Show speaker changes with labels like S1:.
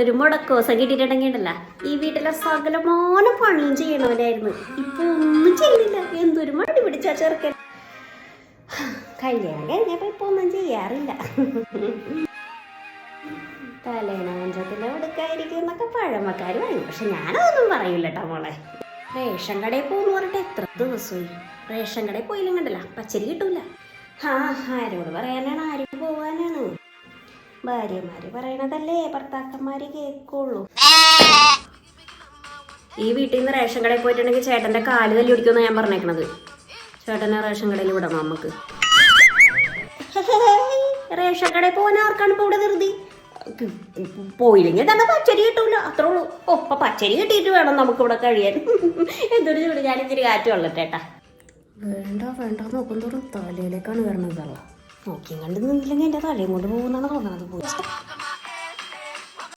S1: ഒരു മുടക്കോസം കിട്ടിയിട്ടുണ്ടെങ്കിണ്ടല്ല ഈ വീട്ടിലെ സകലമാന പണിയും ചെയ്യണവനായിരുന്നു. ഇപ്പൊ ഒന്നും ചെയ്യുന്നില്ല. എന്തൊരു മടി പിടിച്ചാ ചെറുക്കൻ. കല്യാണം കഴിഞ്ഞപ്പോ ഇപ്പൊ ഒന്നും ചെയ്യാറില്ല. തലേണ മഞ്ചത്തിന്റെ അടുക്കായിരിക്കും എന്നൊക്കെ പഴമക്കാർ പറയും. പക്ഷെ ഞാനതൊന്നും പറയൂല മോളെ. റേഷൻ കടയിൽ പോകുന്ന പറഞ്ഞിട്ട് എത്ര ദിവസമായി? റേഷൻ കടയിൽ പോയില്ലെങ്കിൽ കണ്ടല്ല. പച്ചരി കിട്ടൂല. ആ ആരോട് പറയാനാണ്? ആരും പോവാനാണ്? ഭാര്യമാര് പറയണതല്ലേ? ഭർത്താക്കന്മാര് കേക്കുള്ളൂ. ഈ വീട്ടിൽ നിന്ന് റേഷൻ കടയിൽ പോയിട്ടുണ്ടെങ്കിൽ ചേട്ടന്റെ കാൽ തല്ലി ഓടിക്കുന്ന ഞാൻ പറഞ്ഞേക്കണത്. ചേട്ടനെ റേഷൻ കടയിൽ വിടാം നമുക്ക്. റേഷൻ കടയിൽ പോകാൻ ആർക്കാണ് ഇപ്പൊ ഇവിടെ ധൃതി? പോയില്ലെങ്കിൽ തന്നെ പച്ചരി കിട്ടൂല. അത്രേ ഉള്ളൂ. ഓ ഇപ്പൊ പച്ചരി കിട്ടിയിട്ട് വേണം നമുക്ക് ഇവിടെ കഴിയാൻ. എന്തൊരു ചൂട്. ഞാൻ ഇച്ചിരി കാറ്റ് കൊള്ളട്ടേട്ടാ വേണ്ട വേണ്ട. നോക്കുന്തോറും തലയിലേക്കാണ് വരണത് വെള്ളം നോക്കിയും കണ്ട് നിന്നില്ലെങ്കിൽ എന്റെ തലയും കൊണ്ട് പോകുന്നാണ് തോന്നണത്. പോയി.